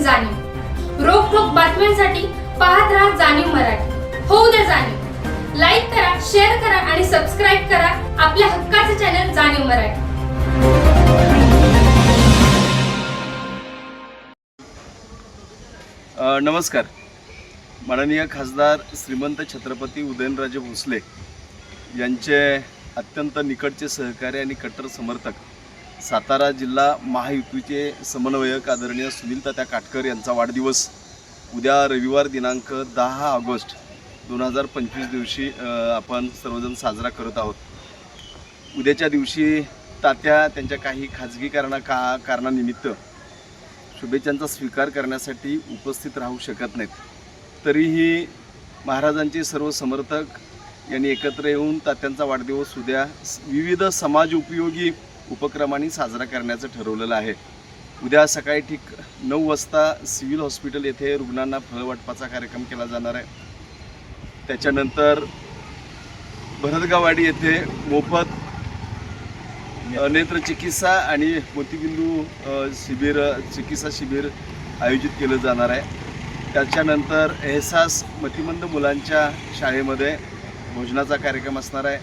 सोबत रोख जाणीव. रोखोक बातम्यांसाठी पाहत राहा जाणीव मराठी. होऊ द्या जाणीव. लाईक करा शेअर करा आणि सबस्क्राईब करा आपल्या हक्काचे चॅनल जाणीव मराठी. नमस्कार. माननीय खासदार श्रीमंत छत्रपती उदयनराजे भोसले यांचे अत्यंत निकटचे सहकारी आणि कट्टर समर्थक सातारा जिल्हा महायुतीचे समन्वयक आदरणीय सुनील तात्या काटकर यांचा वाढदिवस उद्या रविवार दिनांक दहा ऑगस्ट दोन हजार पंचवीस दिवशी आपण सर्वजण साजरा करत आहोत. उद्याच्या दिवशी तात्या त्यांच्या काही खाजगी कारणा का कारणानिमित्त शुभेच्छांचा स्वीकार करण्यासाठी उपस्थित राहू शकत नाहीत. तरीही महाराजांचे सर्व समर्थक यांनी एकत्र येऊन तात्यांचा वाढदिवस उद्या विविध समाज उपयोगी उपक्रमांनी साजरा करण्याचं ठरवलेलं आहे. उद्या सकाळी ठीक नऊ वाजता सिव्हिल हॉस्पिटल येथे रुग्णांना फळवाटपाचा कार्यक्रम केला जाणार आहे. त्याच्यानंतर भरतगावाडी येथे मोफत नेत्रचिकित्सा आणि मोतीबिंदू शिबिर चिकित्सा शिबिर आयोजित केलं जाणार आहे. त्याच्यानंतर एहसास मतिमंद मुलांच्या शाळेमध्ये भोजनाचा कार्यक्रम असणार आहे.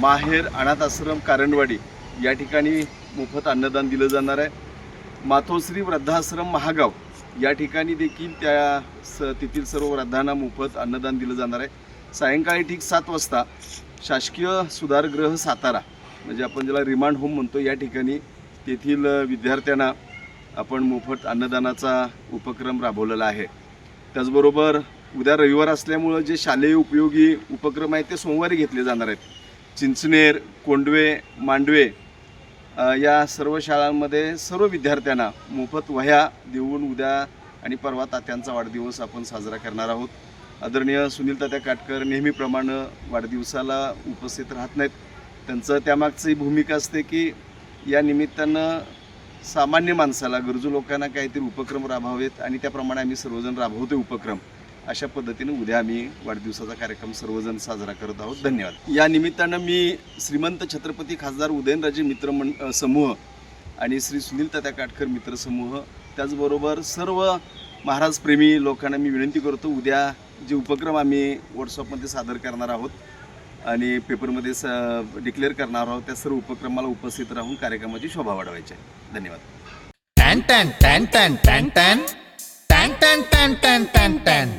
माहेर अनाथ आश्रम कारंडवाडी या ठिकाणी मोफत अन्नदान दिलं जाणार आहे. मातोश्री वृद्धाश्रम महागाव या ठिकाणी देखील त्या स तेथील सर्व वृद्धांना मोफत अन्नदान दिलं जाणार आहे. सायंकाळी ठीक सात वाजता शासकीय सुधारगृह सातारा म्हणजे आपण ज्याला रिमांड होम म्हणतो या ठिकाणी तेथील विद्यार्थ्यांना आपण मोफत अन्नदानाचा उपक्रम राबवलेला आहे. त्याचबरोबर उद्या रविवार असल्यामुळं जे शालेय उपयोगी उपक्रम आहेत ते सोमवारी घेतले जाणार आहेत. चिंचनेर कोंडवे मांडवे या सर्व शाळांमध्ये सर्व विद्यार्थ्यांना मोफत वह्या देऊन उद्या आणि परवा तात्यांचा वाढदिवस आपण साजरा करणार आहोत. आदरणीय सुनील तात्या काटकर नेहमीप्रमाणे वाढदिवसाला उपस्थित राहत नाहीत. त्यांचं त्यामागची भूमिका असते की या निमित्तानं सामान्य माणसाला गरजू लोकांना काहीतरी उपक्रम राबवावेत आणि त्याप्रमाणे आम्ही सर्वजण राबवतो उपक्रम. अशा पद्धतीने उद्या आम्ही वाढदिवसाचा कार्यक्रम सर्वजण साजरा करत आहोत धन्यवाद या निमित्तानं मी श्रीमंत छत्रपती खासदार उदयनराजे मित्र मं समूह आणि श्री सुनील तात्या काटकर मित्र समूह त्याचबरोबर सर्व महाराजप्रेमी लोकांना मी विनंती करतो उद्या जे उपक्रम आम्ही व्हॉट्सअपमध्ये सादर करणार आहोत आणि पेपरमध्ये स डिक्लेअर करणार आहोत त्या सर्व उपक्रमाला उपस्थित राहून कार्यक्रमाची शोभा वाढवायची आहे धन्यवाद टॅन टॅन टॅन टॅन टॅन टॅन टॅन टॅन टॅन टॅन टॅन टॅन